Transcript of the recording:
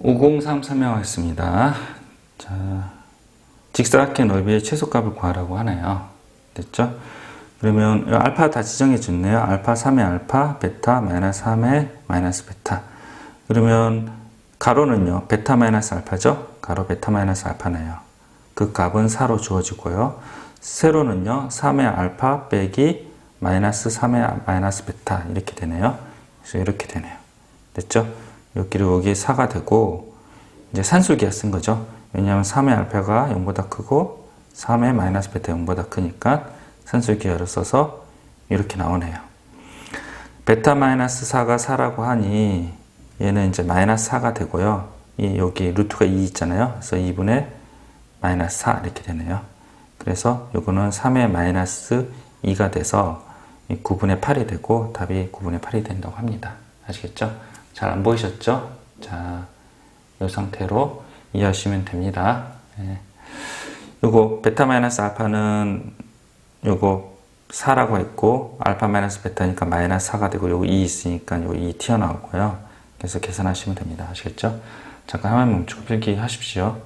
503 설명하겠습니다. 자, 직사각형 넓이의 최소값을 구하라고 하네요. 됐죠? 그러면 이 알파 다 지정해 줬네요. 알파 3의 알파, 베타 마이너스 3의 마이너스 베타. 그러면 가로는요. 베타 마이너스 알파죠? 가로 베타 마이너스 알파네요. 그 값은 4로 주어지고요. 세로는요. 3의 알파 빼기 마이너스 3의 마이너스 베타 이렇게 되네요. 그래서 이렇게 되네요. 됐죠? 여기를 여기 4가 되고 이제 산술기가 쓴 거죠. 왜냐하면 3의 알파가 0보다 크고 3의 마이너스 베타 0보다 크니까 산술기하를 써서 이렇게 나오네요. 베타 마이너스 4가 4라고 하니 얘는 이제 마이너스 4가 되고요. 이 여기 루트가 2 있잖아요. 그래서 2분의 마이너스 4 이렇게 되네요. 그래서 요거는 3의 마이너스 2가 돼서 9분의 8이 되고 답이 9분의 8이 된다고 합니다. 아시겠죠? 잘 안 보이셨죠? 자, 이 상태로 이해하시면 됩니다. 예. 요거 베타 마이너스 알파는 요거 4라고 했고 알파 마이너스 베타니까 마이너스 4가 되고 요거 2 있으니까 요거 2 튀어나오고요. 그래서 계산하시면 됩니다. 아시겠죠? 잠깐 화면 멈추고 필기 하십시오.